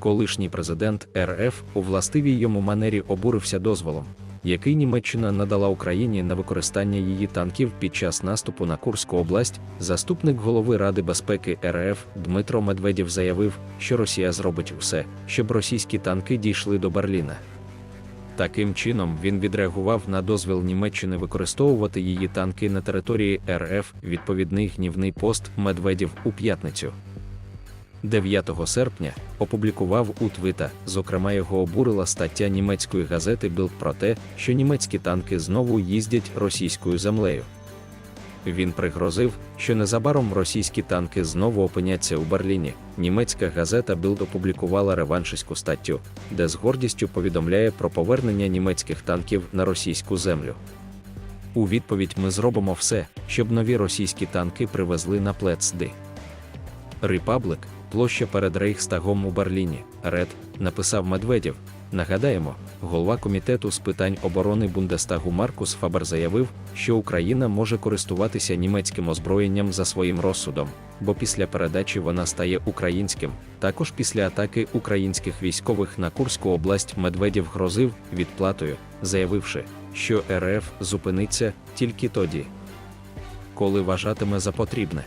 Колишній президент РФ у властивій йому манері обурився дозволом, який Німеччина надала Україні на використання її танків під час наступу на Курську область. Заступник голови Ради безпеки РФ Дмитро Медведєв заявив, що Росія зробить усе, щоб російські танки дійшли до Берліна. Таким чином він відреагував на дозвіл Німеччини використовувати її танки на території РФ. Відповідний гнівний пост Медведєв у п'ятницю. 9 серпня опублікував у Твіта, зокрема його обурила стаття німецької газети Bild про те, що німецькі танки знову їздять російською землею. Він пригрозив, що незабаром російські танки знову опиняться у Берліні. Німецька газета Bild опублікувала реваншистську статтю, де з гордістю повідомляє про повернення німецьких танків на російську землю. У відповідь ми зробимо все, щоб нові російські танки привезли на плецди. Репаблик, площа перед Рейхстагом у Берліні, Ред, написав Медведєв. Нагадаємо, голова комітету з питань оборони Бундестагу Маркус Фабер заявив, що Україна може користуватися німецьким озброєнням за своїм розсудом, бо після передачі вона стає українським. Також після атаки українських військових на Курську область Медведєв грозив відплатою, заявивши, що РФ зупиниться тільки тоді, коли вважатиме за потрібне.